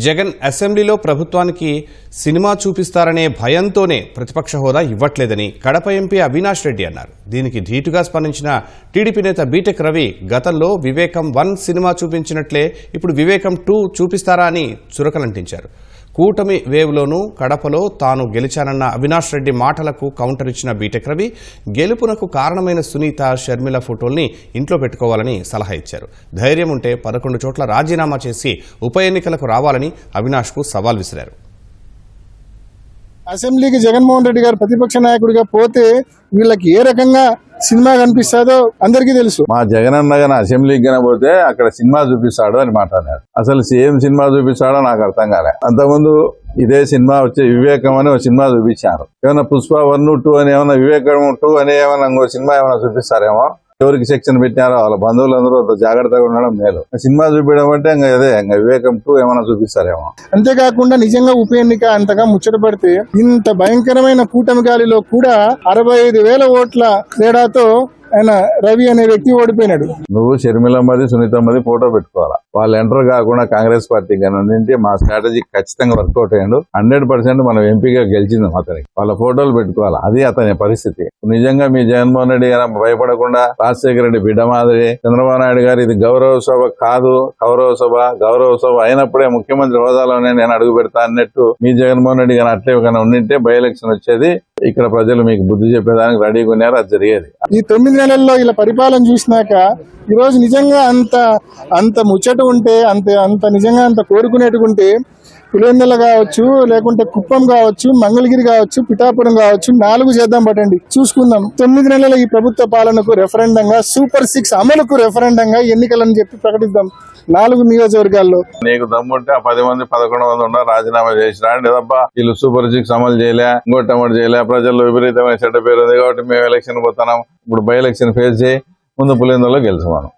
జగన్ అసెంబ్లీలో ప్రభుత్వానికి సినిమా చూపిస్తారనే భయంతోనే ప్రతిపక్ష హోదా ఇవ్వట్లేదని కడప ఎంపీ అవినాష్ రెడ్డి అన్నారు. దీనికి ధీటుగా స్పందించిన టీడీపీ నేత బీటెక్ రవి గతంలో వివేకం వన్ సినిమా చూపించినట్లే ఇప్పుడు వివేకం టూ చూపిస్తారా అని చురకలంటించారు. కూటమి వేవ్లోనూ కడపలో తాను గెలిచానన్న అవినాష్ రెడ్డి మాటలకు కౌంటర్ ఇచ్చిన బీటెక్ రవి గెలుపునకు కారణమైన సునీత షర్మిల ఫోటోల్ని ఇంట్లో పెట్టుకోవాలని సలహా ఇచ్చారు. ధైర్యం ఉంటే పదకొండు చోట్ల రాజీనామా చేసి ఉప ఎన్నికలకు రావాలని అవినాష్కు సవాల్ విసిరారు. అసెంబ్లీకి జగన్మోహన్ రెడ్డి గారు ప్రతిపక్ష నాయకుడిగా పోతే వీళ్ళకి ఏ రకంగా సినిమా కనిపిస్తుందో అందరికీ తెలుసు. మా జగనన్న గాని అసెంబ్లీకి కనబోతే అక్కడ సినిమా చూపిస్తాడు అని మాట్లాడారు. అసలు ఏం సినిమా చూపిస్తాడో నాకు అర్థం కాలే. అంతకుముందు ఇదే సినిమా వచ్చే వివేకం అని ఒక సినిమా చూపించారు. ఏమైనా పుష్ప వన్ టూ అని ఏమైనా వివేకం టూ అని ఏమైనా ఇంకో సినిమా ఏమైనా చూపిస్తారేమో? ఎవరికి సెక్షన్ పెట్టినారో వాళ్ళ బంధువులందరూ జాగ్రత్తగా ఉండడం మేలు. సినిమా చూపించడం అంటే ఇంకా అదే ఇంకా వివేకం టూ ఏమైనా చూపిస్తారేమో. అంతేకాకుండా నిజంగా ఉప ఎన్నిక అంతగా ముచ్చటపడితే ఇంత భయంకరమైన కూటమి గాలిలో కూడా అరవై ఐదు వేల ఓట్ల తేడాతో ఆయన రవి అనే వ్యక్తి ఓడిపోయినాడు. నువ్వు షర్మిలమ్మది సునీతమ్మది ఫోటో పెట్టుకోవాలా? వాళ్ళు ఎంటర్ కాకుండా కాంగ్రెస్ పార్టీ కానీ మా స్ట్రాటజీ ఖచ్చితంగా వర్కౌట్ అయ్యాడు. హండ్రెడ్ పర్సెంట్ మనం ఎంపీగా గెలిచింది అతనికి. వాళ్ళ ఫోటోలు పెట్టుకోవాలి? అది అతని పరిస్థితి. నిజంగా మీ జగన్మోహన్ రెడ్డి గారు భయపడకుండా రాజశేఖర రెడ్డి బిడ్డ మాదిరి చంద్రబాబు నాయుడు గారు ఇది గౌరవ సభ కాదు గౌరవ సభ గౌరవ సభ అయినప్పుడే ముఖ్యమంత్రి హోదాలోనే నేను అడుగు పెడతా అన్నట్టు మీ జగన్మోహన్ రెడ్డి గారు అట్లే కన్నా ఉండింటే బై ఎలక్షన్ వచ్చేది. ఇక్కడ ప్రజలు మీకు బుద్ధి చెప్పేదానికి రెడీగా ఉన్నారు? అది జరిగేది. ఈ తొమ్మిది నెలల్లో ఇలా పరిపాలన చూసినాక ఈ రోజు నిజంగా అంత అంత ముచ్చట ఉంటే అంత అంత నిజంగా అంత కోరుకునేట్టుకుంటే పులివెందల కావచ్చు లేకుంటే కుప్పం కావచ్చు మంగళగిరి కావచ్చు పిఠాపురం కావచ్చు నాలుగు చేద్దాం పట్టండి చూసుకుందాం. తొమ్మిది నెలల ఈ ప్రభుత్వ పాలనకు రెఫరెండంగా సూపర్ సిక్స్ అమలుకు రెఫరెండంగా ఎన్నికలని చెప్పి ప్రకటిద్దాం. నాలుగు నియోజకవర్గాల్లో. నీకు దమ్ముంటే ఆ పది మంది పదకొండు మంది ఉన్నారు రాజీనామా చేసినా లేదబ్బా వీళ్ళు సూపర్ సిక్స్ అమలు చేయలే ఇంకోటి అమలు చేయలే ప్రజల్లో విపరీతమైన చెడ్డ పేరు ఉంది కాబట్టి మేము ఎలక్షన్ పోతున్నాం. ఇప్పుడు బై ఎలక్షన్ ఫేస్ చేయి ముందు పులిందులో గెలిచి మనం